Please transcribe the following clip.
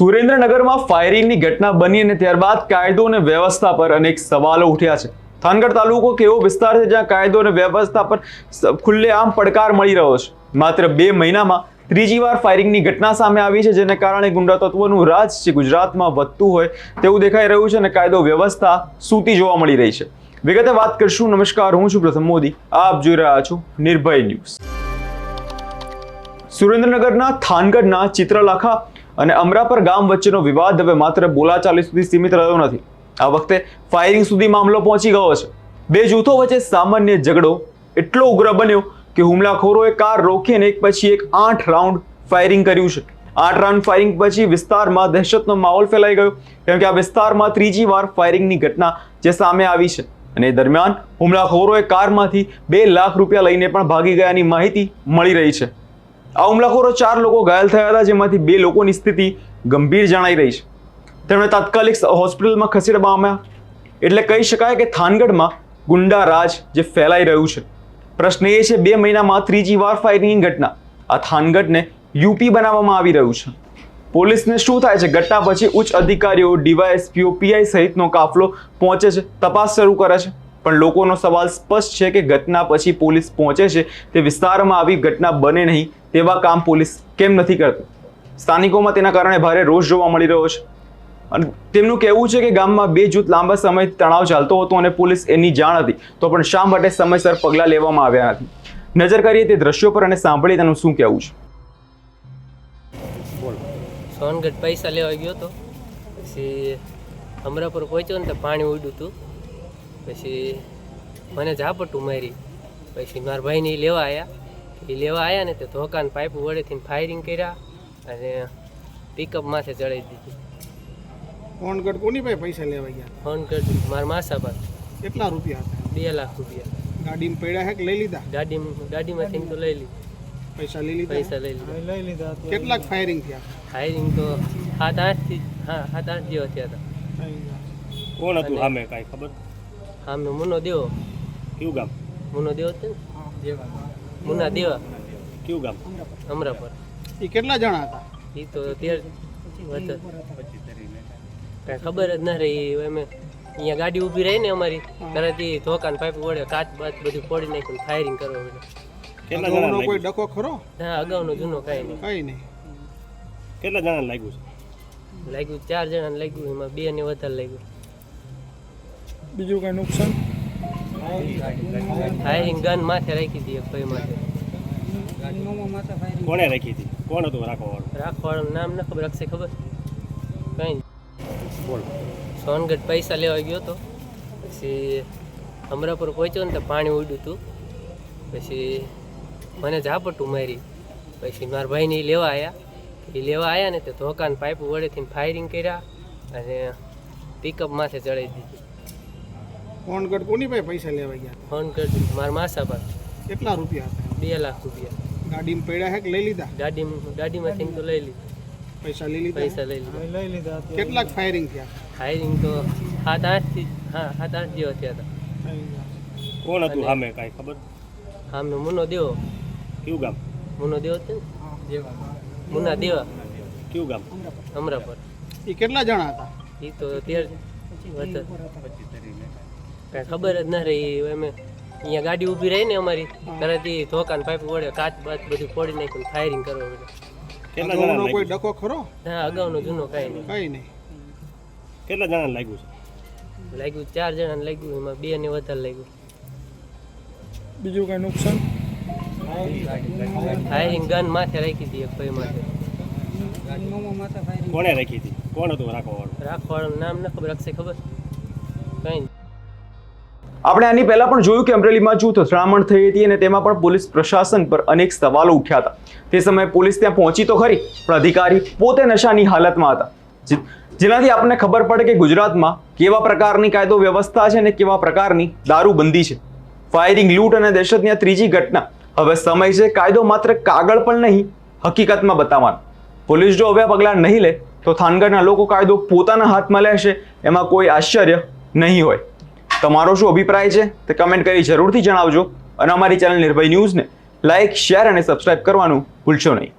સુરેન્દ્રનગરમાં ફાયરિંગની ઘટના બની અને ત્યારબાદ કાયદો અને વ્યવસ્થા પર અનેક સવાલો ઉઠ્યા છે. થાનગઢ તાલુકો કેવો વિસ્તાર છે જ્યાં કાયદો અને વ્યવસ્થા પર ખુલ્લેઆમ પડકાર મળી રહ્યો છે. માત્ર બે મહિનામાં ત્રીજી વાર ફાયરિંગની ઘટના સામે આવી છે, જેને કારણે ગુંડા તત્વોનું રાજ છે ગુજરાતમાં વધતું હોય તેવું દેખાઈ રહ્યું છે અને કાયદો વ્યવસ્થા સૂતી જોવા મળી રહી છે. વિગતે વાત કરશું. નમસ્કાર, હું છું પ્રથમ મોદી. આપ જોઈ રહ્યા છો નિર્ભય ન્યૂઝ. સુરેન્દ્રનગરના થાનગઢના ચિત્રલાખા અને અમરાપર ગામ વચ્ચેનો વિવાદ હવે માત્ર બોલાચાલી સુધી સીમિત રહ્યો નથી. આ વખતે ફાયરિંગ સુધી મામલો પહોંચી ગયો છે. બે જૂથો વચ્ચે સામાન્ય ઝઘડો એટલો ઉગ્ર બન્યો કે હુમલાખોરોએ કાર રોકીને એક પછી એક આઠ રાઉન્ડ ફાયરિંગ કર્યું છે. આઠ રાઉન્ડ ફાયરિંગ પછી વિસ્તારમાં દહેશતનો માહોલ ફેલાઈ ગયો, કેમ કે આ વિસ્તારમાં ત્રીજી વાર ફાયરિંગની ઘટના જે સામે આવી છે. અને દરમિયાન હુમલાખોરોએ કારમાંથી બે લાખ રૂપિયા લઈને પણ ભાગી ગયાની માહિતી મળી રહી છે. આ હુમલાખોરો ચાર લોકો ઘાયલ થયા હતા, જેમાંથી બે લોકોની સ્થિતિ ગંભીર જણાઈ રહી છે. તેમણે તાત્કાલિક હોસ્પિટલમાં ખસેડવામાં એટલે કહી શકાય કે થાનગઢમાં ગુંડા રાજ જે ફેલાઈ રહ્યું છે. પ્રશ્ન એ છે, બે મહિનામાં ત્રીજી વાર ફાયરિંગની ઘટના. આ થાનગઢને યુપી બનાવવામાં આવી રહ્યું છે. પોલીસને શું થાય છે? ઘટના પછી ઉચ્ચ અધિકારીઓ, ડીવાયએસપીઓ પીઆઈ સહિતનો કાફલો પહોંચે છે, તપાસ શરૂ કરે છે. પણ લોકોનો સવાલ સ્પષ્ટ છે કે ઘટના પછી પોલીસ પહોંચે છે તે વિસ્તારમાં આવી ઘટના બને નહીં તેવા કામ પોલીસ કેમ નથી કરતી? સ્થાનિકોમાં તેના કારણે ભારે રોષ જોવા મળી રહ્યો છે. અને તેમનું કહેવું છે કે ગામમાં બે જૂથ લાંબા સમય તણાવ ચાલતો હતો અને પોલીસ એની જાણ હતી તો પણ શા માટે સમયસર પગલાં લેવામાં આવ્યા નથી? નજર કરીએ તે દ્રશ્યો પર અને સાંભળીએ તેનું શું કહેવું છે. સોનગઢ પૈસા લેવા ગયો હતો પછી અમરાપુર પહોંચ્યો ને તો પાણી ઉડ્યું હતું. પછી મને ઝાપટું મારી. પછી મારા ભાઈને એ લેવા આવ્યા એ લેવા આવ્યા ને તે ધોકાન પાઇપ વડેથી ફાયરિંગ કર્યા અને પિકઅપ માથે ચડાવી દીધી. ફોનગઢ કોની પાસે પૈસા લેવા ગયા? ફોન મારા માસા પર કેટલા રૂપિયા હતા? બે લાખ રૂપિયા. ગાડીમાં પડ્યા હે કે લઈ લીધા? ગાડી ગાડીમાંથી તો લઈ લીધી. પૈસા લઈ લીધા? પૈસા લઈ લીધા. કેટલાક ફાયરિંગ થયા? ફાયરિંગ તો સાત આઠથી હા સાત આઠ જેવા થયા હતા. કોણ હતું સામે કાંઈ ખબર? હા મેં મુનો દેવો. કયું ગામ? મુનો દેવો છે ને? મુના દેવા. કયું ગામ? અમરાપર. એ કેટલા જણા હતા? એ તો તેર હતા કાંઈ ખબર જ ના રહી અમે અહીંયા ગાડી ઊભી રહી ને અમારી. તરત ધોકાન પાઇપ વડે કાચ બાચ બધું ફોડી નાખ્યું ફાયરિંગ કરવા પડે કેટલા જણા કોઈ ડકો ખરો? હા અગાઉનો જૂનો કાંઈ નહીં. કઈ નહીં. કેટલા જણા લાગ્યું છે? લાગ્યું ચાર જણાને લાગ્યું એમાં બે ને વધારે લાગ્યું. બીજું કઈ નુકસાન? ફાયરિંગ ગન માથે રાખી હતી એક ભાઈ માથે કોણે રાખી હતી? કોણ હતું રાખવાવાળું? રાખવાળાનું નામ ન ખબર રાખશે ખબર? કઈ બોલ. સોનગઢ પૈસા લેવા ગયો હતો. પછી અમરાપુર પહોંચ્યો ને તો પાણી ઉડ્યું હતું પછી મને ઝાપટું મારી. પછી મારા ભાઈને લેવા આવ્યા એ લેવા આવ્યા ને તો ધોકાન પાઇપ વડેથી ફાયરિંગ કર્યા અને પિકઅપ માથે ચડાવી દીધી. ફોનગઢ કોની પાસે પૈસા લેવા ગયા ફોન કરી મારા માસા પર કેટલા રૂપિયા હતા બે લાખ રૂપિયા ગાડીમાં પડ્યા હે કે લઈ લીધા ગાડી ગાડીમાંથી તો લઈ લીધી પૈસા લઈ લીધા પૈસા લઈ લીધા કેટલાક ફાયરિંગ થયા ફાયરિંગ તો સાત આઠથી હા સાત આઠ જેવા થયા હતા કોણ હતું સામે કાંઈ ખબર આમનો મુનો દેવો કયું ગામ મુનો દેવો છે ને મુના દેવા કયું ગામ અમરાપર એ કેટલા જણા હતા એ તો તેર હતા કાંઈ ખબર જ ના રહી. અમે અહીંયા ગાડી ઊભી રહી ને અમારી. ઘરેથી ધોકાન પાઇપ વડે કાચ બાચ બધું ફોડી નાખ્યું ફાયરિંગ કરવા પડે કેટલા જણા અગાઉનો કોઈ ડકો ખરો? હા અગાઉનો જૂનો કાંઈ કઈ નહીં. કેટલા જણા લાગ્યું છે? લાગ્યું ચાર જણાને લાગ્યું એમાં બે ને વધારે લાગ્યું. બીજું કઈ નુકસાન? ફાયરિંગ ગન માથે રાખી હતી એક ભાઈ માથે. કોણે રાખી હતી? કોણ હતું રાખવાવાળું? રાખવાળાનું નામ ન ખબર રાખશે ખબર? કઈ નહીં આપણે આની પહેલાં પણ જોયું કે અમરેલીમાં જૂથ અથડામણ થઈ હતી અને તેમાં પણ પોલીસ પ્રશાસન પર અનેક સવાલો ઉઠ્યા હતા. તે સમયે પોલીસ ત્યાં પહોંચી તો ખરી, પણ અધિકારી પોતે નશાની હાલતમાં હતા. જેનાથી આપણને ખબર પડે કે ગુજરાતમાં કેવા પ્રકારની કાયદો વ્યવસ્થા છે અને કેવા પ્રકારની દારૂબંધી છે. ફાયરિંગ લૂંટ અને દહેશતની આ ત્રીજી ઘટના હવે સમય છે કાયદો માત્ર કાગળ પણ નહીં, હકીકતમાં બતાવવાનો. પોલીસ જો હવે પગલાં નહીં લે, તો થાનગઢના લોકો કાયદો પોતાના હાથમાં લેશે, એમાં કોઈ આશ્ચર્ય નહીં હોય. તમારો શું અભિપ્રાય છે તે કમેન્ટ કરી જરૂરથી જણાવજો. અને અમારી ચેનલ નિર્ભય ન્યૂઝને લાઇક શેર અને સબસ્ક્રાઇબ કરવાનું ભૂલશો નહીં.